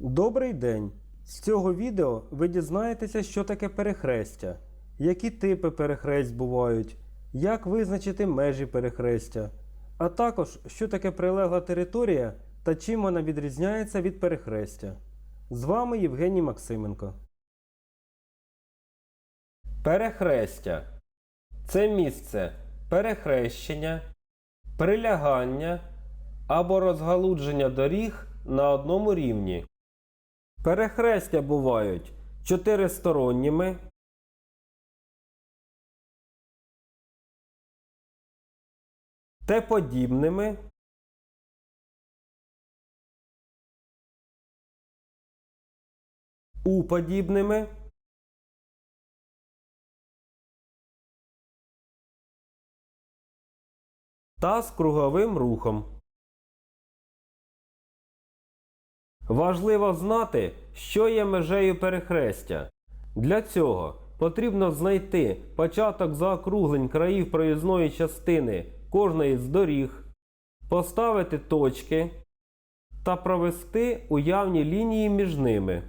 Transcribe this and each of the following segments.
Добрий день! З цього відео ви дізнаєтеся, що таке перехрестя, які типи перехресть бувають, як визначити межі перехрестя, а також що таке прилегла територія та чим вона відрізняється від перехрестя. З вами Євгеній Максименко. Перехрестя це місце перехрещення, прилягання або розгалудження доріг на одному рівні. Перехрестя бувають чотиристоронніми, Т-подібними, У-подібними, та з круговим рухом. Важливо знати, що є межею перехрестя. Для цього потрібно знайти початок заокруглень країв проїзної частини кожної з доріг, поставити точки та провести уявні лінії між ними.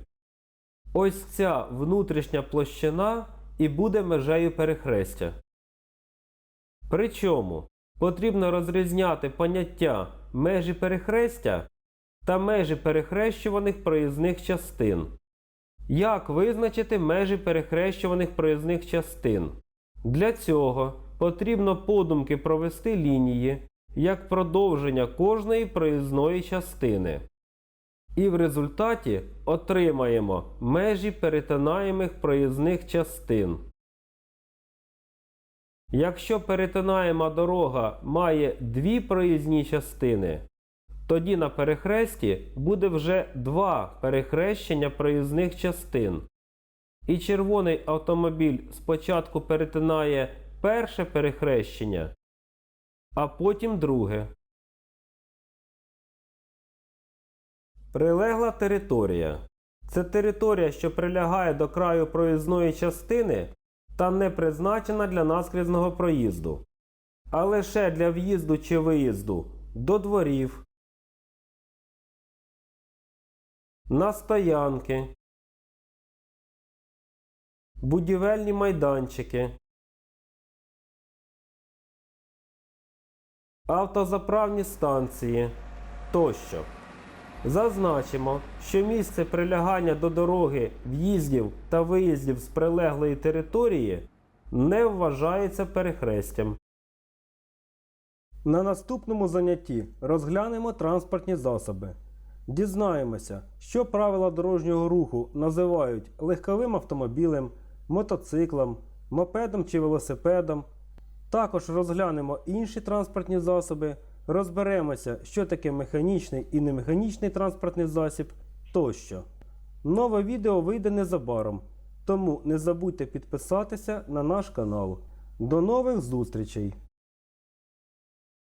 Ось ця внутрішня площина і буде межею перехрестя. Причому потрібно розрізняти поняття межі перехрестя та межі перехрещуваних проїзних частин. Як визначити межі перехрещуваних проїзних частин? Для цього потрібно подумки провести лінії як продовження кожної проїзної частини. І в результаті отримаємо межі перетинаємих проїзних частин. Якщо перетинаєма дорога має дві проїзні частини, тоді на перехресті буде вже два перехрещення проїзних частин. І червоний автомобіль спочатку перетинає перше перехрещення, а потім друге. Прилегла територія. Це територія, що прилягає до краю проїзної частини та не призначена для наскрізного проїзду, а лише для в'їзду чи виїзду до дворів, на стоянки, будівельні майданчики, автозаправні станції тощо. Зазначимо, що місце прилягання до дороги в'їздів та виїздів з прилеглої території не вважається перехрестям. На наступному занятті розглянемо транспортні засоби. Дізнаємося, що правила дорожнього руху називають легковим автомобілем, мотоциклом, мопедом чи велосипедом. Також розглянемо інші транспортні засоби, розберемося, що таке механічний і немеханічний транспортний засіб тощо. Нове відео вийде незабаром, тому не забудьте підписатися на наш канал. До нових зустрічей!